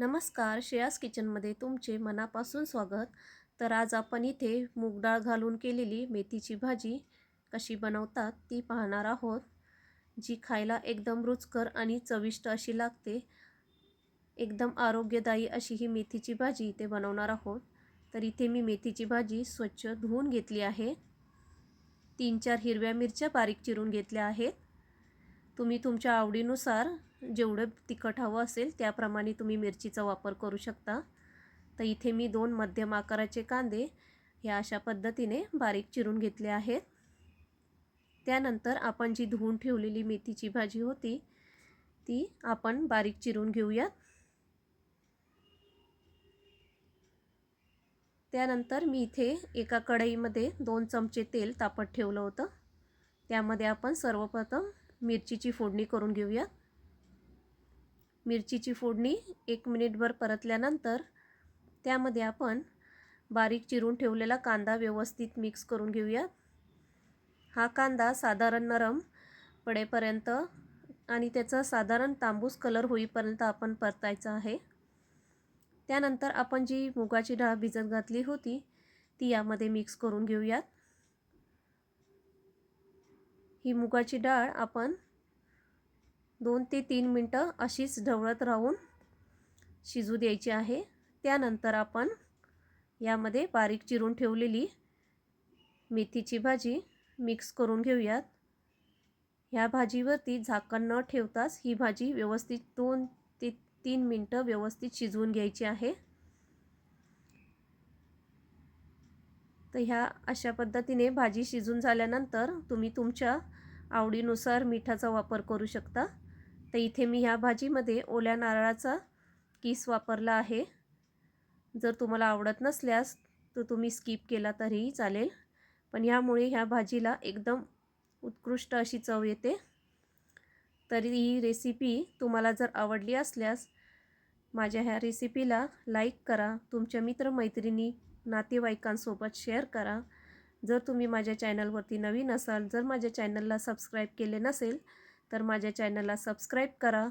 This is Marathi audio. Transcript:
नमस्कार श्रेयास किचनमध्ये तुमचे मनापासून स्वागत. तर आज आपण इथे मूगडाळ घालून केलेली मेथीची भाजी कशी बनवतात ती पाहणार आहोत जी खायला एकदम रुचकर आणि चविष्ट अशी लागते. एकदम आरोग्यदायी अशी ही मेथीची भाजी इथे बनवणार आहोत. तर इथे मी मेथीची भाजी स्वच्छ धुवून घेतली आहे. तीन चार हिरव्या मिरच्या बारीक चिरून घेतल्या आहेत. तुम्ही तुमच्या आवडीनुसार जेवढं तिखट हवं असेल त्याप्रमाणे तुम्ही मिरचीचा वापर करू शकता. तर इथे मी दोन मध्यम आकाराचे कांदे ह्या अशा पद्धतीने बारीक चिरून घेतले आहेत. त्यानंतर आपण जी धुवून ठेवलेली मेथीची भाजी होती ती आपण बारीक चिरून घेऊयात. त्यानंतर मी इथे एका कढईमध्ये दोन चमचे तेल तापत ठेवलं होतं. त्यामध्ये आपण सर्वप्रथम मिरचीची फोडणी करून घेऊयात. मिरचीची फोडणी एक मिनिटभर परतल्यानंतर त्यामध्ये आपण बारीक चिरून ठेवलेला कांदा व्यवस्थित मिक्स करून घेऊयात हा कांदा साधारण नरम पडेपर्यंत आणि त्याचा साधारण तांबूस कलर होईपर्यंत आपण परतायचा आहे. त्यानंतर आपण जी मुगाची डाळ भिजत घातली होती ती यामध्ये मिक्स करून घेऊयात. ही मुगाची डाळ आपण दोन ते तीन मिनटं अशीच ढवळत राहून शिजू द्यायची आहे. त्यानंतर आपण यामध्ये बारीक चिरून ठेवलेली मेथीची भाजी मिक्स करून घेऊयात. ह्या भाजीवरती झाकण न ठेवताच ही भाजी व्यवस्थित दोन ते तीन मिनटं व्यवस्थित शिजवून घ्यायची आहे. तर ह्या अशा पद्धतीने भाजी शिजून झाल्यानंतर तुम्ही तुमच्या आवडीनुसार मिठाचा वापर करू शकता. तर इथे मी ह्या भाजीमध्ये ओल्या नारळाचा किस वापरला आहे. जर तुम्हाला आवडत नसल्यास तर तुम्ही स्किप केला तरीही चालेल. पण ह्यामुळे ह्या भाजीला एकदम उत्कृष्ट अशी चव येते. तरी ही रेसिपी तुम्हाला जर आवडली असल्यास माझ्या ह्या रेसिपीला लाईक करा. तुमच्या मित्रमैत्रिणी नातेवाईकांसोबत शेअर करा. जर तुम्ही माझ्या चॅनलवरती नवीन असाल जर माझ्या चॅनलला सबस्क्राईब केले नसेल तर माझ्या चॅनलला सबस्क्राईब करा.